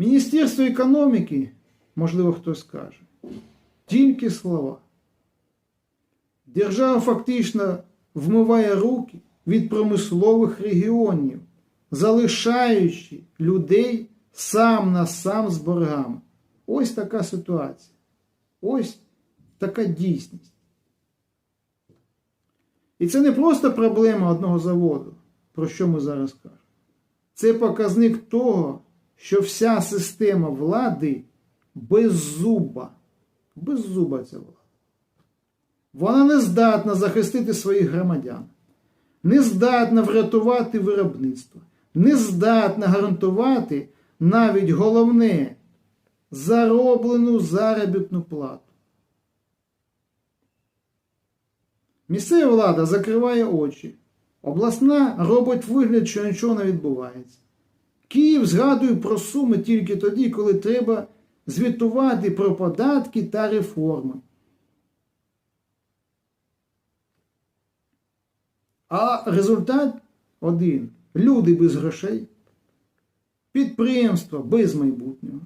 Міністерство економіки, можливо, хтось скаже, тільки слова. Держава фактично вмиває руки від промислових регіонів, залишаючи людей сам на сам з боргами. Ось така ситуація. Ось така дійсність. І це не просто проблема одного заводу, про що ми зараз кажемо. Це показник того, що вся система влади беззуба. Беззуба ця влада. Вона не здатна захистити своїх громадян, не здатна врятувати виробництво, не здатна гарантувати навіть головне зароблену заробітну плату. Місцева влада закриває очі. Обласна робить вигляд, що нічого не відбувається. Київ згадує про суми тільки тоді, коли треба звітувати про податки та реформи. А результат один: люди без грошей, підприємства без майбутнього,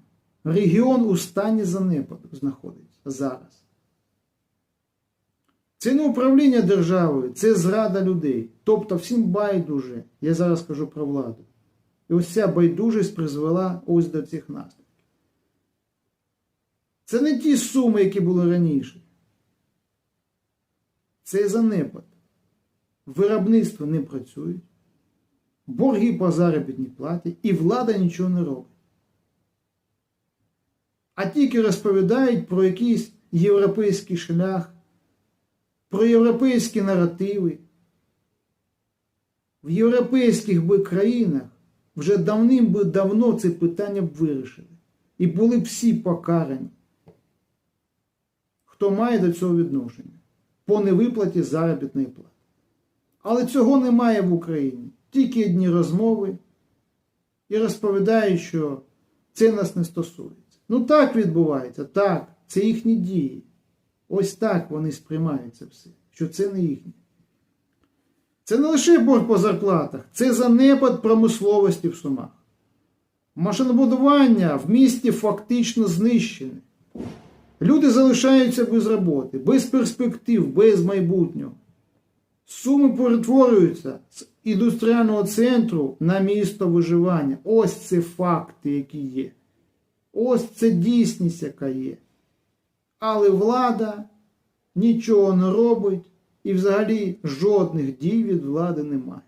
регіон у стані занепаду знаходиться зараз. Це не управління державою, це зрада людей. Тобто всім байдуже. Я зараз кажу про владу. І ось ця байдужість призвела ось до цих наслідків. Це не ті суми, які були раніше. Це занепад. Виробництво не працюють, борги по заробітній платі, і влада нічого не робить. А тільки розповідають про якийсь європейський шлях, про європейські наративи. В європейських би країнах вже давним би давно це питання б вирішили. І були б всі покарані, хто має до цього відношення по невиплаті заробітної плати. Але цього немає в Україні. Тільки одні розмови і розповідають, що це нас не стосується. Ну так відбувається, так, це їхні дії. Ось так вони сприймають це все, що це не їхнє. Це не лише борг по зарплатах, це занепад промисловості в Сумах. Машинобудування в місті фактично знищене. Люди залишаються без роботи, без перспектив, без майбутнього. Суми перетворюються з індустріального центру на місто виживання. Ось це факти, які є. Ось це дійсність, яка є. Але влада нічого не робить і взагалі жодних дій від влади немає.